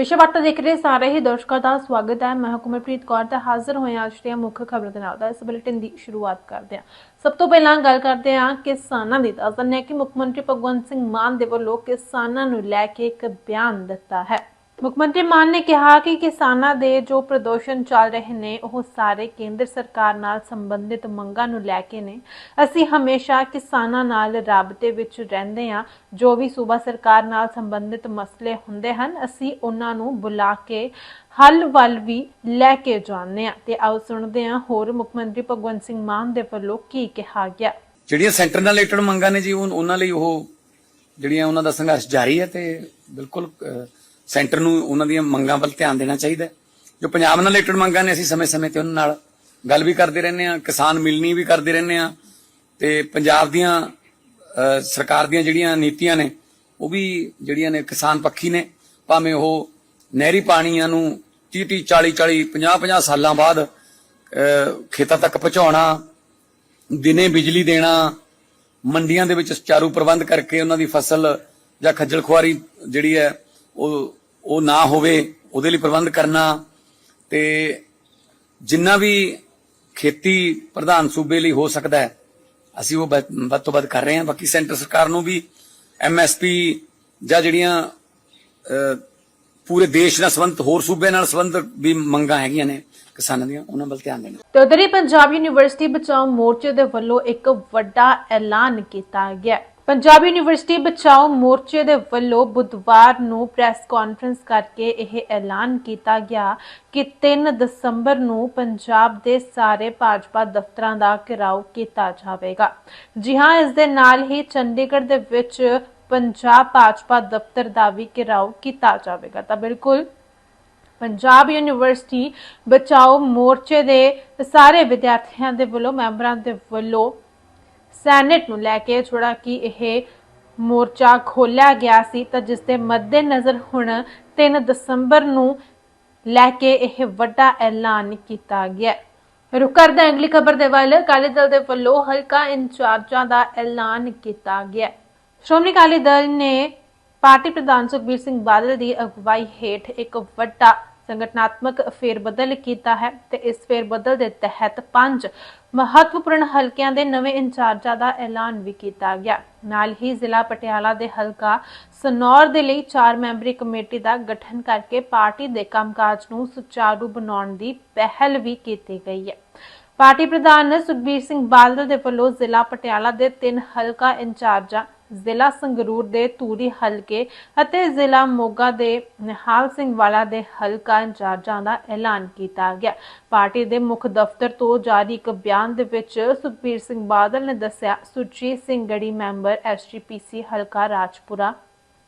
ਵਿਸ਼ਵ ਵਾਰਤਾ ਦੇਖ ਰਹੇ ਸਾਰੇ ਹੀ ਦਰਸ਼ਕਾਂ ਦਾ ਸਵਾਗਤ ਹੈ। ਮੈਂ ਹੁਕਮਪ੍ਰੀਤ ਕੌਰ ਤੇ ਹਾਜ਼ਰ ਹੋਇਆ ਅੱਜ ਦੀਆਂ ਮੁੱਖ ਖਬਰਾਂ ਦੇ ਨਾਲ। ਦਾ ਇਸ ਬੁਲੇਟਿਨ ਦੀ ਸ਼ੁਰੂਆਤ ਕਰਦੇ ਹਾਂ। ਸਭ ਤੋਂ ਪਹਿਲਾਂ ਗੱਲ ਕਰਦੇ ਹਾਂ ਕਿਸਾਨਾਂ ਦੀ। ਦੱਸ ਦਿੰਦੇ ਹਾਂ ਕਿ ਮੁੱਖ ਮੰਤਰੀ ਭਗਵੰਤ ਸਿੰਘ ਮਾਨ ਦੇ ਵੱਲੋਂ ਕਿਸਾਨਾਂ ਨੂੰ ਲੈ ਕੇ ਇੱਕ ਬਿਆਨ ਦਿੱਤਾ ਹੈ। ਮੁੱਖ ਮੰਤਰੀ ਮਾਨ ਨੇ ਕਿਹਾ ਕਿ ਕਿਸਾਨਾਂ ਦੇ ਜੋ ਪ੍ਰਦੂਸ਼ਣ ਚੱਲ ਰਹੇ ਨੇ, ਉਹ ਸਾਰੇ ਕੇਂਦਰ ਸਰਕਾਰ ਨਾਲ ਸੰਬੰਧਿਤ ਮੰਗਾਂ ਨੂੰ ਲੈ ਕੇ ਨੇ। ਅਸੀਂ ਹਮੇਸ਼ਾ ਕਿਸਾਨਾਂ ਨਾਲ ਰਾਬਤੇ ਵਿੱਚ ਰਹਿੰਦੇ ਹਾਂ। ਜੋ ਵੀ ਸੂਬਾ ਸਰਕਾਰ ਨਾਲ ਸੰਬੰਧਿਤ ਮਸਲੇ ਹੁੰਦੇ ਹਨ, ਅਸੀਂ ਉਹਨਾਂ ਨੂੰ ਬੁਲਾ ਕੇ ਹੱਲ ਵੱਲ ਵੀ ਲੈ ਕੇ ਜਾਂਦੇ ਹਾਂ। ਤੇ ਆਓ ਸੁਣਦੇ ਹਾਂ ਹੋਰ ਮੁੱਖ ਮੰਤਰੀ ਭਗਵੰਤ ਸਿੰਘ ਮਾਨ ਦੇ ਵੱਲੋਂ ਕੀ ਕਿਹਾ ਗਿਆ। ਜਿਹੜੀਆਂ ਸੈਂਟਰ ਨਾਲ ਰਿਲੇਟਡ ਮੰਗਾਂ ਨੇ ਜੀ ਉਹਨਾਂ ਲਈ ਉਹ ਜਿਹੜੀਆਂ ਉਹਨਾਂ ਦਾ ਸੰਘਰਸ਼ ਜਾਰੀ ਹੈ ਤੇ ਬਿਲਕੁਲ ਸੈਂਟਰ ਨੂੰ ਉਹਨਾਂ ਦੀਆਂ ਮੰਗਾਂ ਵੱਲ ਧਿਆਨ ਦੇਣਾ ਚਾਹੀਦਾ ਜੋ ਪੰਜਾਬ ਨਾਲ ਰਿਲੇਟਡ ਮੰਗਾਂ ਨੇ, ਅਸੀਂ ਸਮੇਂ-ਸਮੇਂ ਤੇ ਉਹਨਾਂ ਨਾਲ ਗੱਲ ਵੀ ਕਰਦੇ ਰਹਿੰਦੇ ਆ ਕਿਸਾਨ ਮਿਲਣੀ ਵੀ ਕਰਦੇ ਰਹਿੰਦੇ ਆ ਤੇ ਪੰਜਾਬ ਦੀਆਂ ਸਰਕਾਰ ਦੀਆਂ ਜਿਹੜੀਆਂ ਨੀਤੀਆਂ ਨੇ, ਉਹ ਵੀ ਜਿਹੜੀਆਂ ਨੇ ਕਿਸਾਨ ਪੱਖੀ ਨੇ, ਭਾਵੇਂ ਉਹ ਨਹਿਰੀ ਪਾਣੀਆਂ ਨੂੰ 30 30 40 40 50 50 ਸਾਲਾਂ ਬਾਅਦ ਖੇਤਾਂ ਤੱਕ ਪਹੁੰਚਾਉਣਾ, ਦਿਨੇ ਬਿਜਲੀ ਦੇਣਾ, ਮੰਡੀਆਂ ਦੇ ਵਿੱਚ ਸੁਚਾਰੂ ਪ੍ਰਬੰਧ ਕਰਕੇ ਉਹਨਾਂ ਦੀ ਫਸਲ ਜਾਂ ਖੱਜਲ ਖੁਆਰੀ ਜਿਹੜੀ ਹੈ, ਉਹ ਉਹ ਨਾ ਹੋਵੇ, ਉਹਦੇ ਲਈ ਪ੍ਰਬੰਧ ਕਰਨਾ ਤੇ ਜਿੰਨਾ ਵੀ ਖੇਤੀ ਪ੍ਰਧਾਨ ਸੂਬੇ ਲਈ ਹੋ ਸਕਦਾ ਹੈ, ਅਸੀਂ ਉਹ ਵੱਧ ਤੋਂ ਵੱਧ ਕਰ ਰਹੇ ਹਾਂ। ਬਾਕੀ ਸੈਂਟਰ ਸਰਕਾਰ ਨੂੰ ਵੀ ਐਮਐਸਪੀ ਜਾਂ ਜਿਹੜੀਆਂ ਪੂਰੇ ਦੇਸ਼ ਨਾਲ ਸੰਬੰਧਿਤ ਹੋਰ ਸੂਬੇ ਨਾਲ ਸੰਬੰਧਿਤ ਵੀ ਮੰਗਾਂ ਹੈਗੀਆਂ ਨੇ ਕਿਸਾਨਾਂ ਦੀਆਂ, ਉਹਨਾਂ ਵੱਲ ਧਿਆਨ ਦੇਣਾ। ਤੇ ਉਧਰ ਹੀ ਪੰਜਾਬ ਯੂਨੀਵਰਸਿਟੀ ਬਚਾਓ ਮੋਰਚੇ ਦੇ ਵੱਲੋਂ ਇੱਕ ਵੱਡਾ ਐਲਾਨ ਕੀਤਾ ਗਿਆ। ਪੰਜਾਬ ਯੂਨੀਵਰਸਿਟੀ ਬਚਾਓ ਮੋਰਚੇ ਦੇ ਵੱਲੋਂ ਬੁੱਧਵਾਰ ਨੂੰ ਪ੍ਰੈਸ ਕਾਨਫਰੰਸ ਕਰਕੇ ਇਹ ਐਲਾਨ ਕੀਤਾ ਗਿਆ ਕਿ 3 ਦਸੰਬਰ ਨੂੰ ਪੰਜਾਬ ਦੇ ਸਾਰੇ ਭਾਜਪਾ ਦਫ਼ਤਰਾਂ ਦਾ ਘਿਰਾਓ ਕੀਤਾ ਜਾਵੇਗਾ। ਜੀ ਹਾਂ, ਇਸ ਦੇ ਨਾਲ ਹੀ ਚੰਡੀਗੜ੍ਹ ਦੇ ਵਿੱਚ ਪੰਜਾਬ ਭਾਜਪਾ ਦਫ਼ਤਰ ਦਾ ਵੀ ਘਿਰਾਓ ਕੀਤਾ ਜਾਵੇਗਾ। ਤਾਂ ਬਿਲਕੁਲ, ਪੰਜਾਬ ਯੂਨੀਵਰਸਿਟੀ ਬਚਾਓ ਮੋਰਚੇ ਦੇ ਸਾਰੇ ਵਿਦਿਆਰਥੀਆਂ ਦੇ ਵੱਲੋਂ, ਮੈਂਬਰਾਂ ਦੇ ਵੱਲੋਂ ਸੈਨੇਟ ਨੂੰ ਲੈ ਕੇ ਜਿਹੜਾ ਕਿ ਇਹ ਮੋਰਚਾ ਖੋਲਿਆ ਗਿਆ ਸੀ ਤਾਂ ਜਿਸ ਦੇ ਮੱਦੇਨਜ਼ਰ ਹੁਣ 3 ਦਸੰਬਰ ਨੂੰ ਲੈ ਕੇ ਇਹ ਵੱਡਾ ਐਲਾਨ ਕੀਤਾ ਗਿਆ ਰੁਕ ਕਰਦੇ ਅਗਲੀ ਖਬਰ ਦੇ ਵੱਲ ਅਕਾਲੀ ਦਲ ਦੇ ਵੱਲੋਂ ਹਲਕਾ ਇੰਚਾਰਜਾਂ ਦਾ ਐਲਾਨ ਕੀਤਾ ਗਿਆ ਸ਼੍ਰੋਮਣੀ ਅਕਾਲੀ ਦਲ ਨੇ ਪਾਰਟੀ ਪ੍ਰਧਾਨ ਸੁਖਬੀਰ ਸਿੰਘ ਬਾਦਲ ਦੀ ਅਗਵਾਈ ਹੇਠ ਇੱਕ ਵੱਡਾ ਸੰਗਠਨਾਤਮਕ ਫੇਰਬਦਲ ਕੀਤਾ ਹੈ ਤੇ ਇਸ ਫੇਰਬਦਲ ਦੇ ਤਹਿਤ ਪੰਜ ਮਹੱਤਵਪੂਰਨ ਹਲਕਿਆਂ ਦੇ ਨਵੇਂ ਇੰਚਾਰਜਾਂ ਦਾ ਐਲਾਨ ਵੀ ਕੀਤਾ ਗਿਆ। ਨਾਲ ਹੀ ਜ਼ਿਲ੍ਹਾ ਪਟਿਆਲਾ ਦੇ ਹਲਕਾ ਸਨੌਰ ਦੇ ਲਈ ਚਾਰ ਮੈਂਬਰੀ ਕਮੇਟੀ ਦਾ ਗਠਨ ਕਰਕੇ ਪਾਰਟੀ ਦੇ ਕੰਮਕਾਜ ਨੂੰ ਸੁਚਾਰੂ ਬਣਾਉਣ ਦੀ ਪਹਿਲ ਵੀ ਕੀਤੀ ਗਈ ਹੈ। ਪਾਰਟੀ ਪ੍ਰਧਾਨ ਸੁਖਬੀਰ ਸਿੰਘ ਬਾਦਲ ਦੇ ਵੱਲੋਂ ਜ਼ਿਲ੍ਹਾ ਪਟਿਆਲਾ ਦੇ ਤਿੰਨ ਹਲਕਾ ਇੰਚਾਰਜਾਂ ਜ਼ਿਲ੍ਹਾ ਸੰਗਰੂਰ ਦੇ ਤੂਰੀ ਹਲਕੇ ਅਤੇ ਜ਼ਿਲ੍ਹਾ ਮੋਗਾ ਦੇ ਨਿਹਾਲ ਸਿੰਘ ਵਾਲਾ ਦੇ ਹਲਕਾ ਇੰਚਾਰਜਾਂ ਦਾ ਐਲਾਨ ਕੀਤਾ ਗਿਆ। ਪਾਰਟੀ ਦੇ ਮੁੱਖ ਦਫ਼ਤਰ ਤੋਂ ਜਾਰੀ ਇੱਕ ਬਿਆਨ ਦੇ ਵਿੱਚ ਸੁਖਬੀਰ ਸਿੰਘ ਬਾਦਲ ਨੇ ਦੱਸਿਆ, ਸੁਰਜੀਤ ਸਿੰਘ ਗੜੀ ਮੈਂਬਰ ਐਸਜੀਪੀਸੀ ਹਲਕਾ ਰਾਜਪੁਰਾ,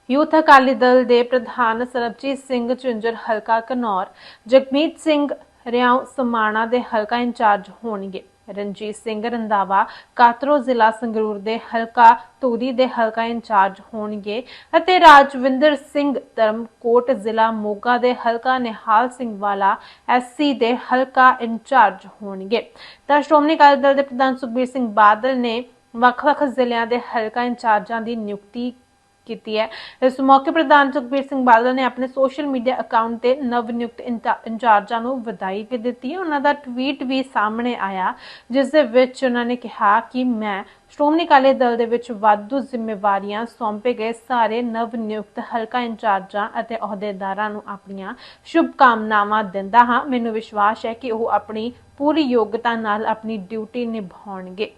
ਯੂਥ ਅਕਾਲੀ ਦਲ ਦੇ ਪ੍ਰਧਾਨ ਸਰਬਜੀਤ ਸਿੰਘ ਝੁੰਝਰ ਹਲਕਾ ਕਨੌਰ, ਜਗਮੀਤ ਸਿੰਘ ਰਿਆਉ ਸਮਾਣਾ ਦੇ ਹਲਕਾ ਇੰਚਾਰਜ ਹੋਣਗੇ। ਰਣਜੀਤ ਸਿੰਘ ਰੰਦਾਵਾ ਕਾਤਰੋ ਜ਼ਿਲ੍ਹਾ ਸੰਗਰੂਰ ਦੇ ਹਲਕਾ ਧੂਰੀ ਦੇ ਹਲਕਾ ਇੰਚਾਰਜ ਹੋਣਗੇ ਅਤੇ ਰਾਜਵਿੰਦਰ ਸਿੰਘ ਧਰਮਕੋਟ ਜ਼ਿਲ੍ਹਾ ਮੋਗਾ ਦੇ ਹਲਕਾ ਨਿਹਾਲ ਸਿੰਘ ਵਾਲਾ ਐਸਸੀ ਦੇ ਹਲਕਾ ਇੰਚਾਰਜ ਹੋਣਗੇ। ਤਾਂ ਸ਼੍ਰੋਮਣੀ ਅਕਾਲੀ ਦਲ ਦੇ ਪ੍ਰਧਾਨ ਸੁਖਬੀਰ ਸਿੰਘ ਬਾਦਲ ਨੇ ਵੱਖ-ਵੱਖ ਜ਼ਿਲ੍ਹਿਆਂ ਦੇ ਹਲਕਾ ਇੰਚਾਰਜਾਂ ਦੀ ਨਿਯੁਕਤੀ ਕੀਤੀ ਹੈ। ਇਸ ਮੌਕੇ ਪ੍ਰਧਾਨ ਸੁਖਬੀਰ ਸਿੰਘ ਬਾਦਲ ਨੇ ਆਪਣੇ ਸੋਸ਼ਲ ਮੀਡੀਆ ਅਕਾਊਂਟ ਤੇ ਨਵ ਨਿਯੁਕਤ ਇੰਚਾਰਜਾਂ ਨੂੰ ਵਧਾਈ ਵੀ ਦਿੱਤੀ ਹੈ। ਉਹਨਾਂ ਦਾ ਟਵੀਟ ਵੀ ਸਾਹਮਣੇ ਆਇਆ, ਜਿਸ ਦੇ ਵਿੱਚ ਉਹਨਾਂ ਨੇ ਕਿਹਾ ਕਿ ਮੈਂ ਸ਼੍ਰੋਮਣੀ ਅਕਾਲੀ ਦਲ ਦੇ ਵਿੱਚ ਵਾਧੂ ਜ਼ਿੰਮੇਵਾਰੀਆਂ ਸੌਂਪੇ ਗਏ ਸਾਰੇ ਨਵ ਨਿਯੁਕਤ ਹਲਕਾ ਇੰਚਾਰਜਾਂ ਅਤੇ ਅਹੁਦੇਦਾਰਾਂ ਨੂੰ ਆਪਣੀਆਂ ਸ਼ੁਭ ਕਾਮਨਾਵਾਂ ਦਿੰਦਾ ਹਾਂ। ਮੈਨੂੰ ਵਿਸ਼ਵਾਸ ਹੈ ਕਿ ਉਹ ਆਪਣੀ ਪੂਰੀ ਯੋਗਤਾ ਨਾਲ ਆਪਣੀ ਡਿਊਟੀ ਨਿਭਾਉਣਗੇ।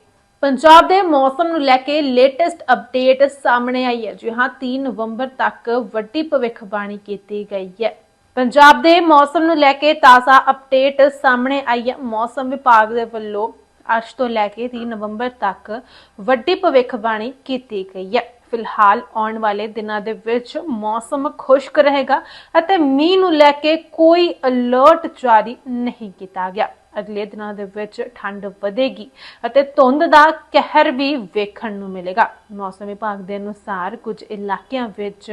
ਪੰਜਾਬ ਦੇ ਮੌਸਮ ਨੂੰ ਲੈ ਕੇ ਲੇਟੈਸਟ ਅਪਡੇਟ ਸਾਹਮਣੇ ਆਈ ਹੈ। ਜੀ ਹਾਂ 3 ਨਵੰਬਰ ਤੱਕ ਵੱਡੀ ਭਵਿੱਖਬਾਣੀ ਕੀਤੀ ਗਈ ਹੈ। ਪੰਜਾਬ ਦੇ ਮੌਸਮ ਨੂੰ ਲੈ ਕੇ ਤਾਜ਼ਾ ਅਪਡੇਟ ਸਾਹਮਣੇ ਆਈ ਹੈ। ਮੌਸਮ ਵਿਭਾਗ ਦੇ ਵੱਲੋਂ ਅੱਜ ਤੋਂ ਲੈ ਕੇ 3 ਨਵੰਬਰ ਤੱਕ ਵੱਡੀ ਭਵਿੱਖਬਾਣੀ ਕੀਤੀ ਗਈ ਹੈ। ਫਿਲਹਾਲ ਆਉਣ ਵਾਲੇ ਦਿਨਾਂ ਦੇ ਵਿੱਚ ਮੌਸਮ ਖੁਸ਼ਕ ਰਹੇਗਾ ਅਤੇ ਮੀਂਹ ਨੂੰ ਲੈ ਕੇ ਕੋਈ ਅਲਰਟ ਜਾਰੀ ਨਹੀਂ ਕੀਤਾ ਗਿਆ। ਅਗਲੇ ਦਿਨਾਂ ਦੇ ਵਿੱਚ ਠੰਡ ਵਧੇਗੀ ਅਤੇ ਧੁੰਦ ਦਾ ਕਹਿਰ ਵੀ ਵੇਖਣ ਨੂੰ ਮਿਲੇਗਾ। ਮੌਸਮ ਵਿਭਾਗ ਦੇ ਅਨੁਸਾਰ ਕੁਝ ਇਲਾਕਿਆਂ ਵਿੱਚ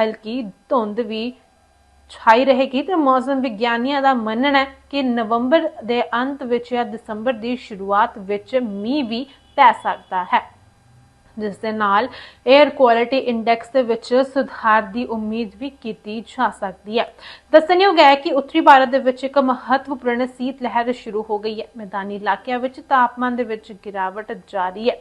ਹਲਕੀ ਧੁੰਦ ਵੀ ਛਾਈ ਰਹੇਗੀ ਤੇ ਮੌਸਮ ਵਿਗਿਆਨੀਆਂ ਦਾ ਮੰਨਣਾ ਹੈ ਕਿ ਨਵੰਬਰ ਦੇ ਅੰਤ ਵਿੱਚ ਜਾਂ ਦਸੰਬਰ ਦੀ ਸ਼ੁਰੂਆਤ ਵਿੱਚ ਮੀਂਹ ਵੀ ਪੈ ਸਕਦਾ ਹੈ। ਜਿਸ ਦੇ ਨਾਲ 에ਅਰ ਕੁਆਲਿਟੀ ਇੰਡੈਕਸ ਦੇ ਵਿੱਚ ਸੁਧਾਰ ਦੀ ਉਮੀਦ ਵੀ ਕੀਤੀ ਜਾ ਸਕਦੀ ਹੈ। ਦੱਸਣਯੋਗ ਹੈ ਕਿ ਉੱਤਰੀ ਭਾਰਤ ਦੇ ਵਿੱਚ ਇੱਕ ਮਹੱਤਵਪੂਰਨ ਸੀਤ ਲਹਿਰ ਸ਼ੁਰੂ ਹੋ ਗਈ ਹੈ। ਮੈਦਾਨੀ ਇਲਾਕਿਆਂ ਵਿੱਚ ਤਾਪਮਾਨ ਦੇ ਵਿੱਚ ਗਿਰਾਵਟ ਜਾਰੀ ਹੈ।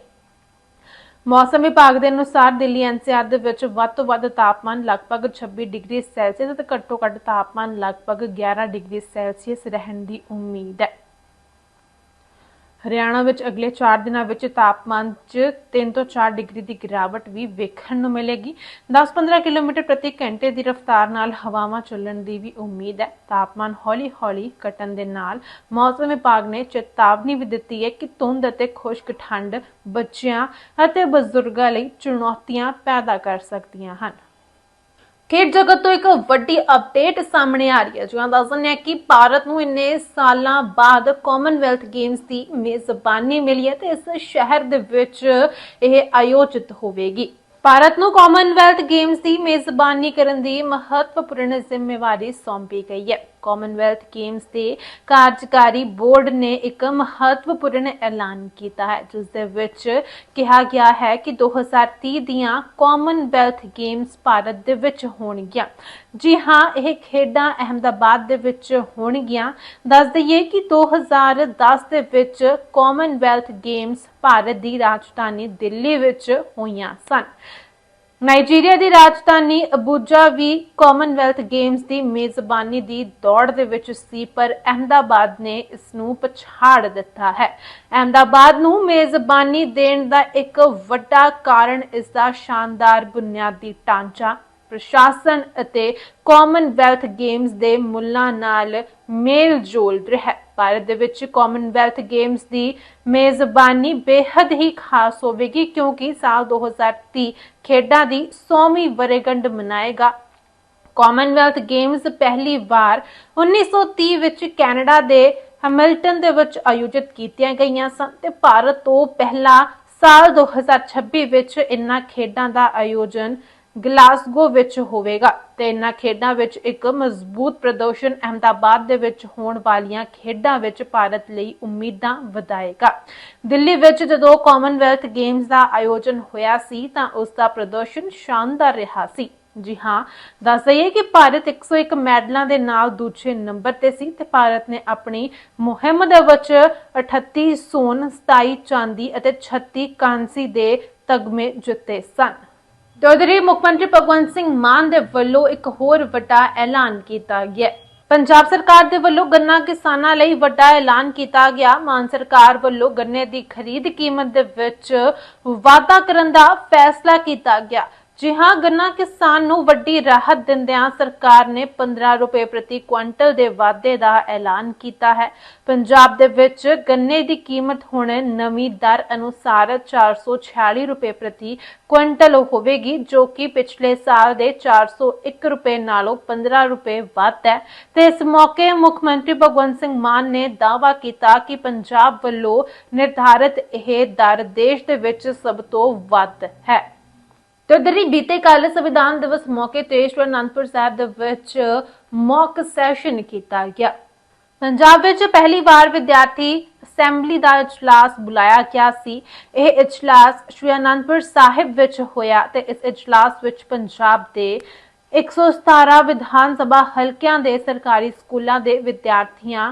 ਮੌਸਮ ਵਿਭਾਗ ਦੇ ਅਨੁਸਾਰ ਦਿੱਲੀ ਐਨਸੀਆਰ ਦੇ ਵਿੱਚ ਵੱਧ ਤੋਂ ਵੱਧ ਤਾਪਮਾਨ ਲਗਭਗ 26 ਡਿਗਰੀ ਸੈਲਸੀਅਸ ਅਤੇ ਘੱਟੋ ਘੱਟ ਤਾਪਮਾਨ ਲਗਭਗ 11 ਡਿਗਰੀ ਸੈਲਸੀਅਸ ਰਹਿਣ ਦੀ ਉਮੀਦ ਹੈ। ਹਰਿਆਣਾ ਵਿੱਚ ਅਗਲੇ 4 ਦਿਨਾਂ ਵਿੱਚ ਤਾਪਮਾਨ 'ਚ 3 ਤੋਂ 4 ਡਿਗਰੀ ਦੀ ਗਿਰਾਵਟ ਵੀ ਵੇਖਣ ਨੂੰ ਮਿਲੇਗੀ। 10-15 ਕਿਲੋਮੀਟਰ ਪ੍ਰਤੀ ਘੰਟੇ ਦੀ ਰਫ਼ਤਾਰ ਨਾਲ ਹਵਾਵਾਂ ਚੱਲਣ ਦੀ ਵੀ ਉਮੀਦ ਹੈ। ਤਾਪਮਾਨ ਹੌਲੀ-ਹੌਲੀ ਘਟਣ ਦੇ ਨਾਲ ਮੌਸਮ ਵਿਭਾਗ ਨੇ ਚੇਤਾਵਨੀ ਵੀ ਦਿੱਤੀ ਹੈ ਕਿ ਧੁੰਦ ਅਤੇ ਖੁਸ਼ਕ ਠੰਡ ਬੱਚਿਆਂ ਅਤੇ ਬਜ਼ੁਰਗਾਂ ਲਈ ਚੁਣੌਤੀਆਂ ਪੈਦਾ ਕਰ ਸਕਦੀਆਂ ਹਨ। ਖੇਡ ਜਗਤ ਤੋਂ ਇੱਕ ਵੱਡੀ ਅਪਡੇਟ ਸਾਹਮਣੇ ਆ ਰਹੀ ਹੈ। ਦੱਸ ਦਿੰਦੇ ਹਾਂ ਕਿ ਭਾਰਤ ਨੂੰ ਇੰਨੇ ਸਾਲਾਂ ਬਾਅਦ ਕਾਮਨਵੈਲਥ ਗੇਮਸ ਦੀ ਮੇਜ਼ਬਾਨੀ ਮਿਲੀ ਹੈ ਤੇ ਇਸ ਸ਼ਹਿਰ ਦੇ ਵਿੱਚ ਇਹ ਆਯੋਜਿਤ ਹੋਵੇਗੀ। ਭਾਰਤ ਨੂੰ ਕਾਮਨਵੈਲਥ ਗੇਮਸ ਦੀ ਮੇਜ਼ਬਾਨੀ ਕਰਨ ਦੀ ਮਹੱਤਵਪੂਰਨ ਜ਼ਿੰਮੇਵਾਰੀ ਸੌਂਪੀ ਗਈ ਹੈ। ਕਾਮਨਵੈਲਥ ਗੇਮਸ ਦੇ ਕਾਰਜਕਾਰੀ ਬੋਰਡ ਨੇ ਇੱਕ ਮਹੱਤਵਪੂਰਨ ਐਲਾਨ ਕੀਤਾ ਹੈ, ਜਿਸ ਦੇ ਵਿੱਚ ਕਿਹਾ ਗਿਆ ਹੈ ਕਿ 2030 ਦੀਆਂ ਕਾਮਨਵੈਲਥ ਗੇਮਸ ਭਾਰਤ ਦੇ ਵਿੱਚ ਹੋਣਗੀਆਂ। ਜੀ ਹਾਂ, ਇਹ ਖੇਡਾਂ ਅਹਮਦਾਬਾਦ ਦੇ ਵਿੱਚ ਹੋਣਗੀਆਂ। ਦੱਸ ਦਈਏ ਕਿ 2010 ਦੇ ਵਿੱਚ ਕਾਮਨਵੈਲਥ ਗੇਮਸ ਭਾਰਤ ਦੀ ਰਾਜਧਾਨੀ ਦਿੱਲੀ ਵਿੱਚ ਹੋਈਆਂ ਸਨ। ਨਾਈਜੀਰੀਆ ਦੀ ਰਾਜਧਾਨੀ ਅਬੂਜਾ ਵੀ ਕਾਮਨਵੈਲਥ ਗੇਮਸ ਦੀ ਮੇਜ਼ਬਾਨੀ ਦੀ ਦੌੜ ਦੇ ਵਿੱਚ ਸੀ, ਪਰ ਅਹਮਦਾਬਾਦ ਨੇ ਇਸ ਨੂੰ ਪਛਾੜ ਦਿੱਤਾ ਹੈ। ਅਹਮਦਾਬਾਦ ਨੂੰ ਮੇਜ਼ਬਾਨੀ ਦੇਣ ਦਾ ਇੱਕ ਵੱਡਾ ਕਾਰਨ ਇਸ ਦਾ ਸ਼ਾਨਦਾਰ ਬੁਨਿਆਦੀ ਢਾਂਚਾ ਪ੍ਰਸ਼ਾਸਨ ਅਤੇ ਕਾਮਨਵੈਲਥ ਗੇਮਸ ਦੇ ਮੁੱਲਾਂ ਨਾਲ ਮੇਲ ਜੋਲ ਰਿਹਾ ਭਾਰਤ ਦੇ ਵਿੱਚ ਕਾਮਨਵੈਲਥ ਗੇਮਸ ਦੀ ਮੇਜ਼ਬਾਨੀ ਬੇहद ਹੀ ਖਾਸ ਹੋਵੇਗੀ ਕਿਉਂਕਿ ਸਾਲ 2030 ਖੇਡਾਂ ਦੀ 100ਵੀਂ ਵਰ੍ਹੇਗੰਢ ਮਨਾਏਗਾ। ਕਾਮਨਵੈਲਥ ਗੇਮਸ ਪਹਿਲੀ ਵਾਰ 1930 ਵਿੱਚ ਕੈਨੇਡਾ ਦੇ ਹੈਮਿਲਟਨ ਦੇ ਵਿੱਚ ਆਯੋਜਿਤ ਕੀਤੀਆਂ ਗਈਆਂ ਸਨ ਤੇ ਭਾਰਤ ਤੋਂ ਪਹਿਲਾ ਸਾਲ 2026 ਵਿੱਚ ਇਨ੍ਹਾਂ ਖੇਡਾਂ ਦਾ ਆਯੋਜਨ ਗਲਾਸਗੋ ਵਿੱਚ ਹੋਵੇਗਾ ਤੇ ਇਨ੍ਹਾਂ ਖੇਡਾਂ ਵਿੱਚ ਇੱਕ ਮਜ਼ਬੂਤ ਪ੍ਰਦਰਸ਼ਨ ਅਹਮਦਾਬਾਦ ਦੇ ਵਿੱਚ ਹੋਣ ਵਾਲੀਆਂ ਖੇਡਾਂ ਵਿੱਚ ਭਾਰਤ ਲਈ ਉਮੀਦਾਂ ਵਧਾਏਗਾ। ਦਿੱਲੀ ਵਿੱਚ ਜਦੋਂ ਕਾਮਨਵੈਲਥ ਗੇਮਸ ਦਾ ਆਯੋਜਨ ਹੋਇਆ ਸੀ, ਤਾਂ ਉਸ ਦਾ ਪ੍ਰਦਰਸ਼ਨ ਸ਼ਾਨਦਾਰ ਰਿਹਾ ਸੀ। ਜੀ ਹਾਂ, ਦੱਸ ਦਈਏ ਕਿ ਭਾਰਤ 101 ਮੈਡਲਾਂ ਦੇ ਨਾਲ ਦੂਜੇ ਨੰਬਰ ਤੇ ਸੀ ਤੇ ਭਾਰਤ ਨੇ ਆਪਣੀ ਮੁਹਿੰਮ ਦੇ ਵਿੱਚ 38 ਸੋਨ 27 ਚਾਂਦੀ ਅਤੇ 36 ਕਾਂਸੀ ਦੇ ਤਗਮੇ ਜਿੱਤੇ ਸਨ। ਤੇ ਉਧਰ ਹੀ ਮੁੱਖ ਮੰਤਰੀ ਭਗਵੰਤ ਸਿੰਘ ਮਾਨ ਦੇ ਵੱਲੋਂ ਇੱਕ ਹੋਰ ਵੱਡਾ ਐਲਾਨ ਕੀਤਾ ਗਿਆ। ਪੰਜਾਬ ਸਰਕਾਰ ਦੇ ਵੱਲੋਂ ਗੰਨਾ ਕਿਸਾਨਾਂ ਲਈ ਵੱਡਾ ਐਲਾਨ ਕੀਤਾ ਗਿਆ। ਮਾਨ ਸਰਕਾਰ ਵੱਲੋਂ ਗੰਨੇ ਦੀ ਖਰੀਦ ਕੀਮਤ ਦੇ ਵਿੱਚ ਵਾਧਾ ਕਰਨ ਦਾ ਫੈਸਲਾ ਕੀਤਾ ਗਿਆ। ਜੀ ਹਾਂ, ਗੰਨਾ ਕਿਸਾਨ ਨੂੰ ਵੱਡੀ ਰਾਹਤ ਦਿੰਦਿਆਂ ਸਰਕਾਰ ਨੇ 15 ਰੁਪਏ ਪ੍ਰਤੀ ਕੁਇੰਟਲ ਦੇ ਵਾਧੇ ਦਾ ਐਲਾਨ ਕੀਤਾ ਹੈ। ਪੰਜਾਬ ਦੇ ਵਿੱਚ ਗੰਨੇ ਦੀ ਕੀਮਤ ਹੁਣ ਨਵੀਂ ਦਰ ਅਨੁਸਾਰ 446 ਰੁਪਏ ਪ੍ਰਤੀ ਕੁਇੰਟਲ ਹੋਵੇਗੀ, ਜੋ ਕਿ ਪਿਛਲੇ ਸਾਲ ਦੇ 401 ਰੁਪਏ ਨਾਲੋਂ 15 ਰੁਪਏ ਵੱਧ ਹੈ। ਤੇ ਇਸ ਮੌਕੇ ਮੁੱਖ ਮੰਤਰੀ ਭਗਵੰਤ ਸਿੰਘ ਮਾਨ ਨੇ ਦਾਅਵਾ ਕੀਤਾ ਕਿ ਪੰਜਾਬ ਵੱਲੋਂ ਨਿਰਧਾਰਿਤ ਇਹ ਦਰ ਦੇਸ਼ ਦੇ ਵਿੱਚ ਸਭ ਤੋਂ ਵੱਧ ਹੈ। ਤੇ ਉਧਰ ਹੀ ਬੀਤੇ ਕੱਲ ਸੰਵਿਧਾਨ ਦਿਵਸ ਮੌਕੇ ਤੇ ਸ਼੍ਰੀ ਅਨੰਦਪੁਰ ਸਾਹਿਬ ਦੇ ਵਿੱਚ ਮੌਕ ਸੈਸ਼ਨ ਕੀਤਾ ਗਿਆ। ਪੰਜਾਬ ਵਿੱਚ ਪਹਿਲੀ ਵਾਰ ਵਿਦਿਆਰਥੀ ਅਸੈਂਬਲੀ ਦਾ ਇਜਲਾਸ ਬੁਲਾਇਆ ਗਿਆ ਸੀ। ਇਹ ਇਜਲਾਸ ਸ਼੍ਰੀ ਅਨੰਦਪੁਰ ਸਾਹਿਬ ਵਿੱਚ ਹੋਇਆ ਤੇ ਇਸ ਇਜਲਾਸ ਵਿੱਚ ਪੰਜਾਬ ਦੇ 117 ਵਿਧਾਨ ਸਭਾ ਹਲਕਿਆਂ ਦੇ ਸਰਕਾਰੀ ਸਕੂਲਾਂ ਦੇ ਵਿਦਿਆਰਥੀਆਂ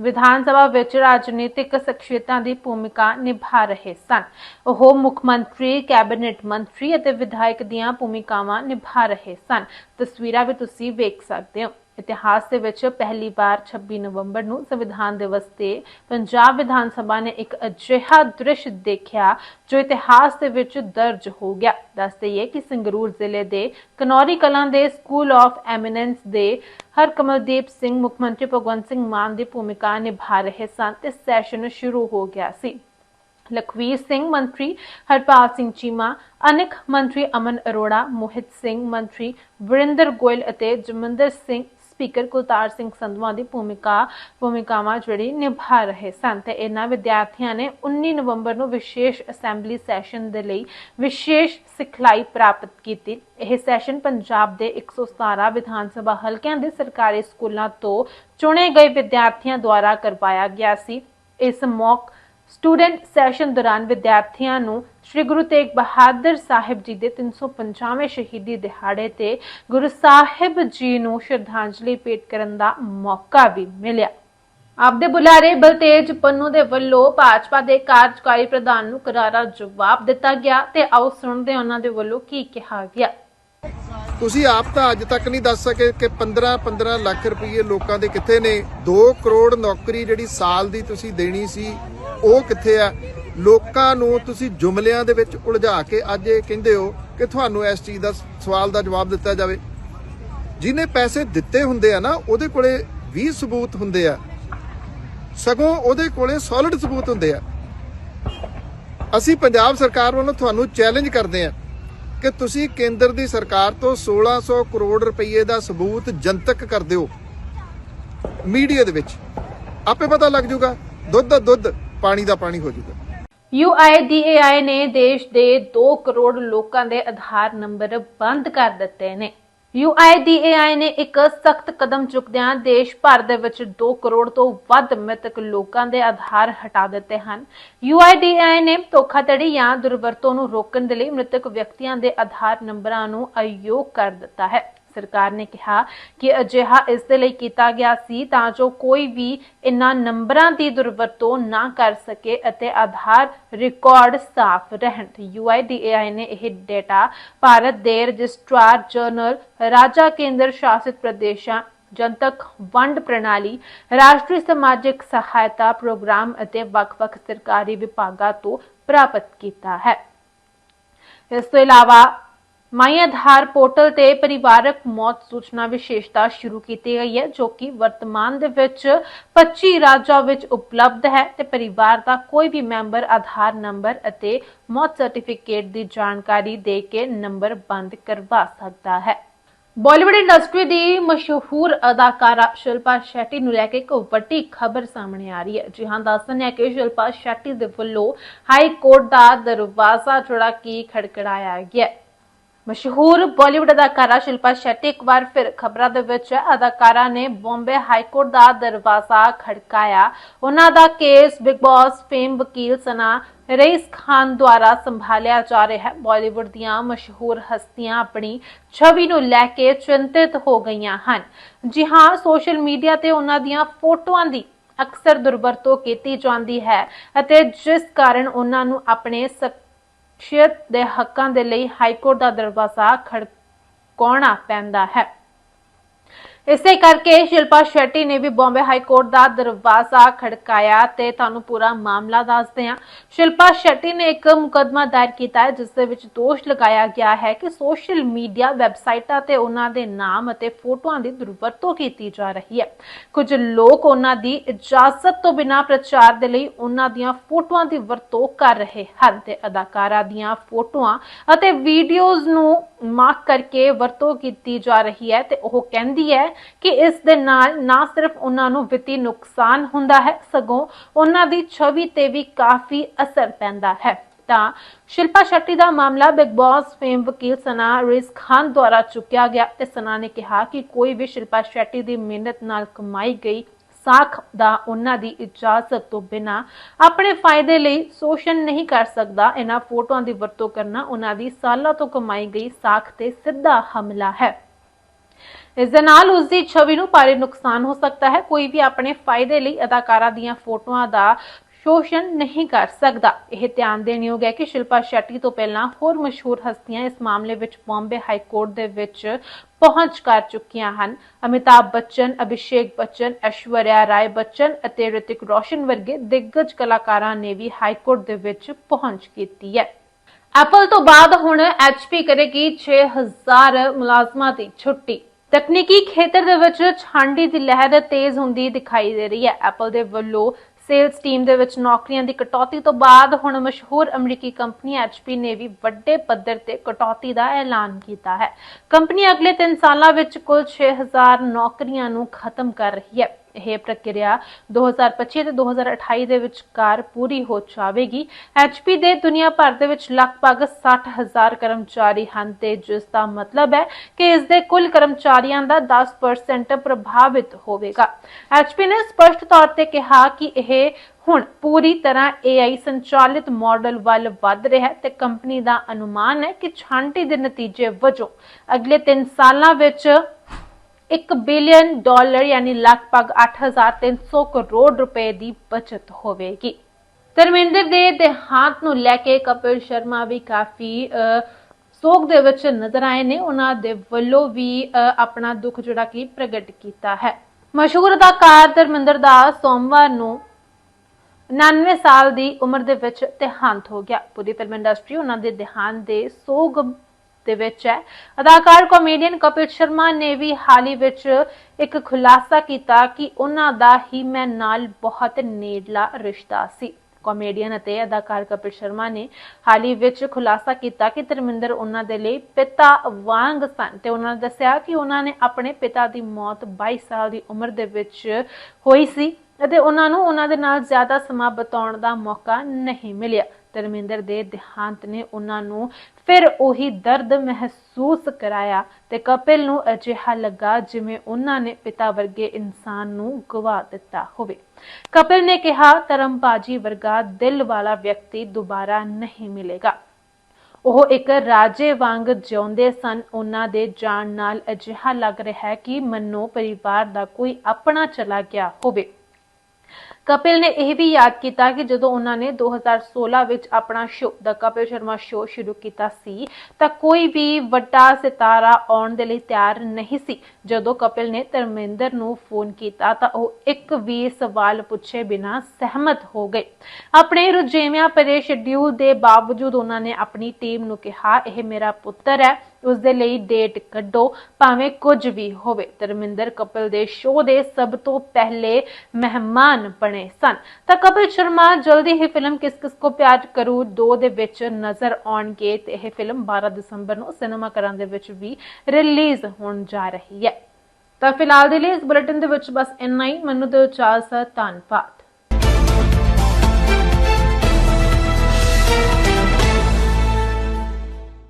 ਵਿਧਾਨ ਸਭਾ ਵਿੱਚ ਰਾਜਨੀਤਿਕ ਸ਼ਖਸੀਅਤਾਂ ਦੀ ਭੂਮਿਕਾ ਨਿਭਾ ਰਹੇ ਸਨ। ਉਹ ਮੁੱਖ ਮੰਤਰੀ, ਕੈਬਨਿਟ ਮੰਤਰੀ ਅਤੇ ਵਿਧਾਇਕ ਦੀਆਂ ਭੂਮਿਕਾਵਾਂ ਨਿਭਾ ਰਹੇ ਸਨ। ਤਸਵੀਰਾਂ ਵੀ ਤੁਸੀਂ ਵੇਖ ਸਕਦੇ ਹੋ। ਇਤਿਹਾਸ ਦੇ ਵਿੱਚ ਪਹਿਲੀ ਵਾਰ 26 ਨਵੰਬਰ ਨੂੰ ਸੰਵਿਧਾਨ ਦਿਵਸ ਤੇ ਪੰਜਾਬ ਵਿਧਾਨ ਸਭਾ ਨੇ ਇੱਕ ਅਜਿਹਾ ਦ੍ਰਿਸ਼ ਦੇਖਿਆ ਜੋ ਇਤਿਹਾਸ ਦੇ ਵਿੱਚ ਦਰਜ ਹੋ ਗਿਆ। ਦੱਸ ਦਈਏ ਕਿ ਸੰਗਰੂਰ ਜ਼ਿਲ੍ਹੇ ਦੇ ਕਨੌਰੀ ਕਲਾਂ ਦੇ ਸਕੂਲ ਆਫ ਐਮੀਨੈਂਸ ਦੇ ਹਰਕਮਲਦੀਪ ਸਿੰਘ ਮੁੱਖ ਮੰਤਰੀ ਭਗਵੰਤ ਸਿੰਘ ਮਾਨ ਦੀ ਭੂਮਿਕਾ ਨਿਭਾ ਰਹੇ ਸਨ ਤੇ ਸੈਸ਼ਨ ਸ਼ੁਰੂ ਹੋ ਗਿਆ ਸੀ। ਲਖਵੀਰ ਸਿੰਘ ਮੰਤਰੀ ਹਰਪਾਲ ਸਿੰਘ ਚੀਮਾ, ਅਨਿਕ ਮੰਤਰੀ ਅਮਨ ਅਰੋੜਾ, ਮੋਹਿਤ ਸਿੰਘ ਮੰਤਰੀ ਵਰਿੰਦਰ ਗੋਇਲ ਅਤੇ ਜਮਿੰਦਰ ਸਿੰਘ ਸਪੀਕਰ ਕੁਲਤਾਰ ਸਿੰਘ ਸੰਧਵਾ ਦੀ ਭੂਮਿਕਾ, ਭੂਮਿਕਾਵਾਂ ਜਿਹੜੀ ਨਿਭਾ ਰਹੇ ਸਨ ਤੇ ਇਹਨਾਂ ਵਿਦਿਆਰਥੀਆਂ ਨੇ 19 ਨਵੰਬਰ ਨੂੰ ਵਿਸ਼ੇਸ਼ ਅਸੈਂਬਲੀ ਸੈਸ਼ਨ ਦੇ ਲਈ ਵਿਸ਼ੇਸ਼ ਸਿਖਲਾਈ ਪ੍ਰਾਪਤ ਕੀਤੀ। ਇਹ ਸੈਸ਼ਨ ਪੰਜਾਬ ਦੇ 117 ਵਿਧਾਨ ਸਭਾ ਹਲਕਿਆਂ ਦੇ ਸਰਕਾਰੀ ਸਕੂਲਾਂ ਤੋਂ ਚੁਣੇ ਗਏ ਵਿਦਿਆਰਥੀਆਂ ਦੁਆਰਾ ਕਰਵਾਇਆ ਗਿਆ ਸੀ। ਇਸ ਮੌਕ ਸਟੂਡੈਂਟ ਸੈਸ਼ਨ ਦੌਰਾਨ ਵਿਦਿਆਰਥੀਆਂ ਨੂੰ ਸ੍ਰੀ ਗੁਰੂ ਤੇਗ ਬਹਾਦਰ ਸਾਹਿਬ ਜੀ ਦੇ 350ਵੇਂ ਸ਼ਹੀਦੀ ਦਿਹਾੜੇ ਤੇ ਗੁਰੂ ਸਾਹਿਬ ਜੀ ਨੂੰ ਸ਼ਰਧਾਂਜਲੀ ਭੇਟ ਕਰਨ ਦਾ ਮੌਕਾ ਵੀ ਮਿਲਿਆ। ਆਪਦੇ ਬੁਲਾਰੇ ਬਲਤੇਜ ਪੰਨੂ ਦੇ ਵੱਲੋਂ ਭਾਜਪਾ ਦੇ ਕਾਰਜਕਾਰੀ ਪ੍ਰਧਾਨ ਨੂੰ ਕਰਾਰਾ ਜਵਾਬ ਦਿੱਤਾ ਗਿਆ ਤੇ ਆਓ ਸੁਣਦੇ ਹਾਂ ਉਹਨਾਂ ਦੇ ਵੱਲੋਂ ਕੀ ਕਿਹਾ ਗਿਆ। ਤੁਸੀਂ ਆਪ ਤਾਂ ਅੱਜ ਤੱਕ ਨਹੀਂ ਦੱਸ ਸਕੇ ਕਿ 15 15 ਲੱਖ ਰੁਪਏ ਲੋਕਾਂ ਦੇ ਕਿੱਥੇ ਨੇ। 2 ਕਰੋੜ ਨੌਕਰੀ ਜਿਹੜੀ ਸਾਲ ਦੀ ਤੁਸੀਂ ਦੇਣੀ ਸੀ ਉਹ ਕਿੱਥੇ ਆ? ਲੋਕਾਂ ਨੂੰ ਤੁਸੀਂ ਜੁਮਲਿਆਂ ਦੇ ਵਿੱਚ ਉਲਝਾ ਕੇ ਅੱਜ ਇਹ ਕਹਿੰਦੇ ਹੋ ਕਿ ਤੁਹਾਨੂੰ ਇਸ ਚੀਜ਼ ਦਾ ਸਵਾਲ ਦਾ ਜਵਾਬ ਦਿੱਤਾ ਜਾਵੇ। ਜਿਹਨੇ ਪੈਸੇ ਦਿੱਤੇ ਹੁੰਦੇ ਆ ਨਾ, ਉਹਦੇ ਕੋਲੇ 20 ਸਬੂਤ ਹੁੰਦੇ ਆ। ਸਗੋਂ ਉਹਦੇ ਕੋਲੇ ਸੋਲਿਡ ਸਬੂਤ ਹੁੰਦੇ ਆ। ਅਸੀਂ ਪੰਜਾਬ ਸਰਕਾਰ ਵੱਲੋਂ ਤੁਹਾਨੂੰ ਚੈਲੰਜ ਕਰਦੇ ਆ ਕਿ ਤੁਸੀਂ ਕੇਂਦਰ ਦੀ ਸਰਕਾਰ ਤੋਂ 1600 ਕਰੋੜ ਰੁਪਏ ਦਾ ਸਬੂਤ ਜਨਤਕ ਕਰ ਦਿਓ। ਮੀਡੀਆ ਦੇ ਵਿੱਚ। ਆਪੇ ਪਤਾ ਲੱਗ ਜਾਊਗਾ ਦੁੱਧ ਦਾ ਦੁੱਧ। ਪਾਣੀ ਦਾ ਪਾਣੀ ਹੋ ਜਾਊਗਾ UIDAI ਨੇ ਦੇਸ਼ ਦੇ 2 ਕਰੋੜ ਲੋਕਾਂ ਦੇ ਆਧਾਰ ਨੰਬਰ ਬੰਦ ਕਰ ਦਿੱਤੇ ਨੇ। UIDAI ਨੇ ਇੱਕ ਸਖਤ ਕਦਮ ਚੁੱਕਦਿਆਂ ਦੇਸ਼ ਭਰ ਦੇ ਵਿੱਚ 2 ਕਰੋੜ ਤੋਂ ਵੱਧ ਮ੍ਰਿਤਕ ਲੋਕਾਂ ਦੇ ਆਧਾਰ ਹਟਾ ਦਿੱਤੇ ਹਨ। UIDAI ਨੇ ਧੋਖਾਧੜੀ ਜਾਂ ਦੁਰਵਰਤੋਂ ਨੂੰ ਰੋਕਣ ਦੇ ਲਈ ਮ੍ਰਿਤਕ ਵਿਅਕਤੀਆਂ ਦੇ ਆਧਾਰ ਨੰਬਰਾਂ ਨੂੰ ਅਯੋਗ ਕਰ ਦਿੱਤਾ ਹੈ। ਸਰਕਾਰ ਨੇ ਕਿਹਾ ਕਿ ਅਜਿਹਾ ਇਸ ਦੇ ਲਈ ਕੀਤਾ ਗਿਆ ਸੀ ਤਾਂ ਜੋ ਕੋਈ ਵੀ ਇਨ੍ਹਾਂ ਨੰਬਰਾਂ ਦੀ ਦੁਰਵਰਤੋਂ ਨਾ ਕਰ ਸਕੇ ਅਤੇ ਆਧਾਰ ਰਿਕਾਰਡ ਸਾਫ਼ ਰਹਿਣ। UIDAI ਨੇ ਇਹ ਡੇਟਾ ਭਾਰਤ ਦੇ ਰਜਿਸਟਰਾਰ ਜਨਰਲ ਰਾਜਾ ਕੇਂਦਰ ਸ਼ਾਸਿਤ ਪ੍ਰਦੇਸ਼ਾਂ ਜਨਤਕ ਵੰਡ ਪ੍ਰਣਾਲੀ, ਰਾਸ਼ਟਰੀ ਸਮਾਜਿਕ ਸਹਾਇਤਾ ਪ੍ਰੋਗਰਾਮ ਅਤੇ ਵੱਖ-ਵੱਖ ਸਰਕਾਰੀ ਵਿਭਾਗਾਂ ਤੋਂ ਪ੍ਰਾਪਤ ਕੀਤਾ ਹੈ। ਇਸ ਤੋਂ ਇਲਾਵਾ ਮਾਈ ਆਧਾਰ ਪੋਰਟਲ ਤੇ ਪਰਿਵਾਰਕ ਮੌਤ ਸੂਚਨਾ ਵਿਸ਼ੇਸ਼ਤਾ ਸ਼ੁਰੂ ਕੀਤੀ ਗਈ ਹੈ, ਜੋ ਕਿ ਵਰਤਮਾਨ ਦੇ ਵਿੱਚ 25 ਰਾਜਾਂ ਵਿੱਚ ਉਪਲਬਧ ਹੈ ਤੇ ਪਰਿਵਾਰ ਦਾ ਕੋਈ ਵੀ ਮੈਂਬਰ ਆਧਾਰ ਨੰਬਰ ਅਤੇ ਮੌਤ ਸਰਟੀਫਿਕੇਟ ਦੀ ਜਾਣਕਾਰੀ ਦੇ ਕੇ ਨੰਬਰ ਬੰਦ ਕਰਵਾ ਸਕਦਾ ਹੈ। ਬਾਲੀਵੁੱਡ ਇੰਡਸਟਰੀ ਦੀ ਮਸ਼ਹੂਰ ਅਦਾਕਾਰਾ ਸ਼ਿਲਪਾ ਸ਼ੈਟੀ ਨੂੰ ਲੈ ਕੇ ਇੱਕ ਵੱਡੀ ਖਬਰ ਸਾਹਮਣੇ ਆ ਰਹੀ ਹੈ। ਜੀ ਹਾਂ ਦੱਸਣ ਹੈ ਕਿ ਸ਼ਿਲਪਾ ਸ਼ੈਟੀ ਦੇ ਵੱਲੋਂ ਹਾਈ ਕੋਰਟ ਦਾ ਦਰਵਾਜ਼ਾ ਜਿਹੜਾ ਕੀ ਖੜਕੜਾਇਆ ਗਿਆ ਮਸ਼ਹੂਰ ਬਾਲੀਵੁੱਡ ਅਦਾਕਾਰਾ ਸ਼ਿਲਪਾ ਸ਼ੈਟੀ ਇੱਕ ਵਾਰ ਫਿਰ ਖਬਰਾਂ ਦੇ ਵਿੱਚ ਹੈ ਅਦਾਕਾਰਾ ਨੇ ਬੰਬੇ ਹਾਈ ਕੋਰਟ ਦਾ ਦਰਵਾਜ਼ਾ ਖੜਕਾਇਆ। ਉਹਨਾਂ ਦਾ ਕੇਸ ਬਿਗ ਬਾਸ ਫੇਮ ਵਕੀਲ ਸਨਾ ਰਈਸ ਖਾਨ ਦੁਆਰਾ ਸੰਭਾਲਿਆ ਜਾ ਰਿਹਾ। ਹੈ ਬਾਲੀਵੁੱਡ ਦੀਆਂ ਮਸ਼ਹੂਰ ਹਸਤੀਆਂ ਆਪਣੀ ਛਵੀ ਨੂੰ ਲੈ ਕੇ ਚਿੰਤਿਤ ਹੋ ਗਈਆਂ ਹਨ। ਜੀ ਹਾਂ, ਸੋਸ਼ਲ ਮੀਡੀਆ ਤੇ ਉਹਨਾਂ ਦੀਆਂ ਫੋਟੋਆਂ ਦੀ ਅਕਸਰ ਦੁਰਵਰਤੋਂ ਕੀਤੀ ਜਾਂਦੀ ਹੈ ਅਤੇ ਜਿਸ ਕਾਰਨ ਉਹਨਾਂ ਨੂੰ ਆਪਣੇ ਸ਼ਖਸੀਅਤ ਦੇ ਹੱਕਾਂ ਦੇ ਲਈ ਹਾਈ ਕੋਰਟ ਦਾ ਦਰਵਾਜ਼ਾ ਖੜਕਾਉਣਾ ਪੈਂਦਾ ਹੈ। ਇਸੇ ਕਰਕੇ ਸ਼ਿਲਪਾ ਸ਼ੈਟੀ ਨੇ ਵੀ ਬੰਬੇ ਹਾਈ ਕੋਰਟ ਦਾ ਦਰਵਾਜ਼ਾ ਖੜਕਾਇਆ ਤੇ ਤੁਹਾਨੂੰ ਪੂਰਾ ਮਾਮਲਾ ਦੱਸਦੇ ਹਾਂ। ਸ਼ਿਲਪਾ ਸ਼ੈਟੀ ਨੇ ਇੱਕ ਮੁਕੱਦਮਾ ਦਾਇਰ ਕੀਤਾ ਹੈ, ਜਿਸ ਦੇ ਵਿੱਚ ਦੋਸ਼ ਲਗਾਇਆ ਗਿਆ ਹੈ ਕਿ ਸੋਸ਼ਲ ਮੀਡੀਆ ਵੈਬਸਾਈਟਾਂ ਤੇ ਉਹਨਾਂ ਦੇ ਨਾਮ ਅਤੇ ਫੋਟੋਆਂ ਦੀ ਦੁਰਵਰਤੋਂ ਕੀਤੀ ਜਾ ਰਹੀ ਹੈ। ਕੁਝ ਲੋਕ ਉਹਨਾਂ ਦੀ ਇਜਾਜ਼ਤ ਤੋਂ ਬਿਨਾਂ ਪ੍ਰਚਾਰ ਦੇ ਲਈ ਉਹਨਾਂ ਦੀਆਂ ਫੋਟੋਆਂ ਦੀ ਵਰਤੋਂ ਕਰ ਰਹੇ ਹਨ ਤੇ ਅਦਾਕਾਰਾ ਦੀਆਂ ਫੋਟੋਆਂ ਅਤੇ ਵੀਡੀਓਜ਼ ਨੂੰ ਮਾਰਕ ਕਰਕੇ ਵਰਤੋਂ ਕੀਤੀ ਜਾ ਰਹੀ ਹੈ ਤੇ ਉਹ ਕਹਿੰਦੀ ਹੈ ਕਿ ਇਸ ਦੇ ਨਾਲ ਨਾ ਸਿਰਫ ਉਹਨਾਂ ਨੂੰ ਵਿੱਤੀ ਨੁਕਸਾਨ ਹੁੰਦਾ ਹੈ, ਸਗੋਂ ਉਹਨਾਂ ਦੀ ਛਵੀ ਤੇ ਵੀ ਕਾਫੀ ਅਸਰ ਪੈਂਦਾ ਹੈ। ਤਾਂ ਸ਼ਿਲਪਾ ਸ਼ੈਟੀ ਦਾ ਮਾਮਲਾ ਬਿਗ ਬਾਸ ਫੇਮ ਵਕੀਲ ਸਨਾ ਰਿਸ ਖਾਨ ਦੁਆਰਾ ਚੁੱਕਿਆ ਗਿਆ ਤੇ ਸਨਾ ਨੇ ਕਿਹਾ ਕਿ ਕੋਈ ਵੀ ਸ਼ਿਲਪਾ ਸ਼ੈਟੀ ਦੀ ਮਿਹਨਤ ਨਾਲ ਕਮਾਈ ਗਈ ਸਾਖ ਦਾ ਉਹਨਾਂ ਦੀ ਇਜਾਜ਼ਤ ਤੋਂ ਬਿਨਾ ਆਪਣੇ ਫਾਇਦੇ ਲਈ ਸ਼ੋਸ਼ਣ ਨਹੀਂ ਕਰ ਸਕਦਾ। ਇਹਨਾਂ ਫੋਟੋਆਂ ਦੀ ਵਰਤੋਂ ਕਰਨਾ ਉਹਨਾਂ ਦੀ ਸਾਲਾਂ ਤੋਂ ਕਮਾਈ ਗਈ ਸਾਖ ਤੇ ਸਿੱਧਾ ਹਮਲਾ ਹੈ। ਇਸ ਦੇ ਨਾਲ ਉਸ ਦੀ ਛਵੀ ਨੂੰ ਭਾਰੀ ਨੁਕਸਾਨ ਹੋ ਸਕਦਾ ਹੈ। ਕੋਈ ਵੀ ਆਪਣੇ ਫਾਇਦੇ ਲਈ ਅਦਾਕਾਰਾ ਦੀਆਂ ਫੋਟੋਆਂ ਦਾ ਸ਼ੋਸ਼ਣ ਨਹੀਂ ਕਰ ਸਕਦਾ। ਇਹ ਧਿਆਨ ਦੇਣਯੋਗ ਹੈ ਕਿ ਸ਼ਿਲਪਾ ਸ਼ੈਟੀ ਤੋਂ ਪਹਿਲਾਂ ਹੋਰ ਮਸ਼ਹੂਰ ਹਸਤੀਆਂ ਇਸ ਮਾਮਲੇ ਵਿੱਚ ਬੰਬੇ ਹਾਈ ਕੋਰਟ ਦੇ ਵਿੱਚ ਪਹੁੰਚ ਕਰ ਚੁੱਕੀਆਂ ਹਨ। ਅਮਿਤਾਭ ਬੱਚਨ, ਅਭਿਸ਼ੇਕ ਬੱਚਨ, ਐਸ਼ਵਰਿਆ ਰਾਏ ਬੱਚਨ ਅਤੇ ਰਿਤਿਕ ਰੋਸ਼ਨ ਵਰਗੇ ਦਿੱਗਜ ਕਲਾਕਾਰਾਂ ਨੇ ਵੀ ਹਾਈ ਕੋਰਟ ਦੇ ਵਿੱਚ ਪਹੁੰਚ ਕੀਤੀ ਹੈ। ਐਪਲ ਤੋਂ ਬਾਅਦ ਹੁਣ HP ਕਰੇਗੀ 6000 ਮੁਲਾਜ਼ਮਾਂ ਦੀ ਛੁੱਟੀ। ਤਕਨੀਕੀ ਖੇਤਰ ਦੇ ਵਿੱਚ ਛਾਂਡੀ ਦੀ ਲਹਿਰ ਤੇਜ਼ ਹੁੰਦੀ ਦਿਖਾਈ ਦੇ ਰਹੀ ਹੈ। ਐਪਲ ਦੇ ਵੱਲੋਂ ਸੇਲਸ ਟੀਮ ਦੇ ਵਿੱਚ ਨੌਕਰੀਆਂ ਦੀ ਕਟੌਤੀ ਤੋਂ ਬਾਅਦ ਹੁਣ ਮਸ਼ਹੂਰ ਅਮਰੀਕੀ ਕੰਪਨੀ HP ਨੇ ਵੀ ਵੱਡੇ ਪੱਧਰ ਤੇ ਕਟੌਤੀ ਦਾ ਐਲਾਨ ਕੀਤਾ ਹੈ। ਕੰਪਨੀ ਅਗਲੇ 3 ਸਾਲਾਂ ਵਿੱਚ ਕੁੱਲ 6000 ਨੌਕਰੀਆਂ ਨੂੰ ਖਤਮ ਕਰ ਰਹੀ ਹੈ। ਇਹ ਪ੍ਰਕਿਰਿਆ 2025 ਤੇ 2028 ਦੇ ਵਿਚਕਾਰ ਪੂਰੀ ਹੋ ਜਾਵੇਗੀ। HP ਦੇ ਦੁਨੀਆ ਭਰ ਦੇ ਵਿੱਚ ਲਗਭਗ 60000 ਕਰਮਚਾਰੀ ਹਨ ਤੇ ਜਿਸ ਦਾ ਮਤਲਬ ਹੈ ਕਿ ਇਸ ਦੇ ਕੁੱਲ ਕਰਮਚਾਰੀਆਂ ਦਾ 10% ਪ੍ਰਭਾਵਿਤ ਹੋਵੇਗਾ। HP ਨੇ ਸਪਸ਼ਟ ਤੌਰ ਤੇ ਕਿਹਾ ਕਿ ਇਹ ਹੁਣ ਪੂਰੀ ਤਰ੍ਹਾਂ AI ਸੰਚਾਲਿਤ ਮਾਡਲ ਵੱਲ ਵੱਧ ਰਿਹਾ ਹੈ ਤੇ ਕੰਪਨੀ ਦਾ ਅਨੁਮਾਨ ਹੈ ਕਿ ਛਾਂਟੀ ਦੇ ਨਤੀਜੇ ਵਜੋਂ ਅਗਲੇ 3 ਸਾਲਾਂ ਵਿੱਚ 1 ਬਿਲੀਅਨ ਡਾਲਰ ਯਾਨੀ ਲਗਭਗ 8300 ਕਰੋੜ ਰੁਪਏ ਦੀ ਬਚਤ ਹੋਵੇਗੀ। ਧਰਮਿੰਦਰ ਦੇ ਦੇਹਾਂਤ ਨੂੰ ਲੈ ਕੇ ਕਪਿਲ ਸ਼ਰਮਾ ਵੀ ਕਾਫੀ ਸੋਗ ਦੇ ਵਿੱਚ ਨਜ਼ਰ ਆਏ ਨੇ। ਉਹਨਾਂ ਦੇ ਵੱਲੋਂ ਵੀ ਆਪਣਾ ਦੁੱਖ ਜਿਹੜਾ ਕਿ ਪ੍ਰਗਟ ਕੀਤਾ ਹੈ। ਮਸ਼ਹੂਰ ਅਦਾਕਾਰ ਧਰਮਿੰਦਰ ਦਾ ਸੋਮਵਾਰ ਨੂੰ 99 ਸਾਲ ਦੀ ਉਮਰ ਦੇ ਵਿੱਚ ਦੇਹਾਂਤ ਹੋ ਗਿਆ। ਪੂਰੀ ਫਿਲਮ ਇੰਡਸਟਰੀ ਉਹਨਾਂ ਦੇ ਦੇਹਾਂਤ ਦੇ ਸੋਗ ਦੇ ਵਿੱਚ ਹੈ। ਅਦਾਕਾਰ ਕਾਮੇਡੀਅਨ ਕਪਿਲ ਸ਼ਰਮਾ ਨੇ ਵੀ ਹਾਲੀ ਹੀ ਵਿੱਚ ਇੱਕ ਖੁਲਾਸਾ ਕੀਤਾ ਕਿ ਉਹਨਾਂ ਦਾ ਹੀ ਮੈਂ ਨਾਲ ਬਹੁਤ ਨੇੜਲਾ ਰਿਸ਼ਤਾ ਸੀ। ਕਾਮੇਡੀਅਨ ਅਤੇ ਅਦਾਕਾਰ ਕਪਿਲ ਸ਼ਰਮਾ ਨੇ ਹਾਲ ਵਿੱਚ ਖੁਲਾਸਾ ਕੀਤਾ ਕਿ ਧਰਮਿੰਦਰ ਉਹਨਾਂ ਦੇ ਲਈ ਪਿਤਾ ਵਾਂਗ ਸਨ ਤੇ ਉਹਨਾਂ ਨੇ ਦੱਸਿਆ ਕਿ ਉਹਨਾਂ ਨੇ ਆਪਣੇ ਪਿਤਾ ਦੀ ਮੌਤ 22 ਸਾਲ ਦੀ ਉਮਰ ਦੇ ਵਿੱਚ ਹੋਈ ਸੀ ਅਤੇ ਉਹਨਾਂ ਨੂੰ ਉਹਨਾਂ ਦੇ ਨਾਲ ਜ਼ਿਆਦਾ ਸਮਾਂ ਬਿਤਾਉਣ ਦਾ ਮੌਕਾ ਨਹੀਂ ਮਿਲਿਆ। ਧਰਮਿੰਦਰ ਦੇ ਦੇਹਾਂਤ ਨੇ ਉਹਨਾਂ ਨੂੰ ਫਿਰ ਉਹੀ ਦਰਦ ਮਹਿਸੂਸ ਕਰਾਇਆ ਤੇ ਕਪਿਲ ਨੂੰ ਅਜਿਹਾ ਲੱਗਾ ਜਿਵੇਂ ਉਹਨਾਂ ਨੇ ਪਿਤਾ ਵਰਗੇ ਇਨਸਾਨ ਨੂੰ ਗਵਾ ਦਿੱਤਾ ਹੋਵੇ। ਕਪਿਲ ਨੇ ਕਿਹਾ, ਧਰਮਬਾਜੀ ਵਰਗਾ ਦਿਲ ਵਾਲਾ ਵਿਅਕਤੀ ਦੁਬਾਰਾ ਨਹੀਂ ਮਿਲੇਗਾ। ਉਹ ਇੱਕ ਰਾਜੇ ਵਾਂਗ ਜਿਉਂਦੇ ਸਨ। ਉਹਨਾਂ ਦੇ ਜਾਣ ਨਾਲ ਅਜਿਹਾ ਲੱਗ ਰਿਹਾ ਹੈ ਕਿ ਮੰਨੋ ਪਰਿਵਾਰ ਦਾ ਕੋਈ ਆਪਣਾ ਚਲਾ ਗਿਆ ਹੋਵੇ। ਕਪਿਲ ਨੇ ਇਹ ਵੀ ਯਾਦ ਕੀਤਾ ਕਿ ਜਦੋਂ ਉਹਨਾਂ ਨੇ 2016 ਵਿੱਚ ਆਪਣਾ show the Kapil Sharma show ਸ਼ੁਰੂ ਕੀਤਾ ਸੀ, ਤਾਂ ਕੋਈ ਵੀ ਵੱਡਾ ਸਿਤਾਰਾ ਆਉਣ ਦੇ ਲਈ ਤਿਆਰ ਨਹੀਂ ਸੀ। ਜਦੋਂ ਕਪਿਲ ਨੇ ਧਰਮਿੰਦਰ ਨੂੰ ਫੋਨ ਕੀਤਾ, ਤਾਂ ਉਹ ਇੱਕ ਵੀ ਸਵਾਲ ਪੁੱਛੇ ਬਿਨਾਂ ਸਹਿਮਤ ਹੋ ਗਏ। ਆਪਣੇ ਰੁਝੇਵਿਆਂ ਭਰੇ ਸ਼ਡਿਊਲ ਦੇ ਬਾਵਜੂਦ ਉਹਨਾਂ ਨੇ ਆਪਣੀ ਟੀਮ ਨੂੰ ਕਿਹਾ, ਇਹ ਮੇਰਾ ਪੁੱਤਰ ਹੈ। ਉਸ ਦੇ ਲਈ ਡੇਟ ਕੱਢੋ, ਭਾਵੇਂ ਕੁਝ ਵੀ ਹੋਵੇ। ਧਰਮਿੰਦਰ ਕਪਿਲ ਦੇ ਸ਼ੋਅ ਦੇ ਸਭ ਤੋਂ ਪਹਿਲੇ ਮਹਿਮਾਨ ਬਣੇ ਸਨ। ਤਾਂ ਕਪਿਲ ਸ਼ਰਮਾ ਜਲਦੀ ਹੀ ਫਿਲਮ ਕਿਸ ਕਿਸ ਕੋ ਪਿਆਰ ਕਰੂ 2 ਦੇ ਵਿੱਚ ਨਜ਼ਰ ਆਉਣਗੇ ਤੇ ਇਹ ਫਿਲਮ 12 ਦਸੰਬਰ ਨੂੰ ਸਿਨੇਮਾ ਘਰਾਂ ਦੇ ਵਿੱਚ ਵੀ ਰਿਲੀਜ਼ ਹੋਣ ਜਾ ਰਹੀ ਹੈ। ਤਾਂ ਫਿਲਹਾਲ ਦੇ ਲਈ ਇਸ ਬੁਲੇਟਿਨ ਦੇ ਵਿੱਚ ਬਸ ਇੰਨਾ ਹੀ। ਮੈਨੂੰ ਦਿਓ ਇਜਾਜ਼ਤ ਧੰਨਵਾਦ।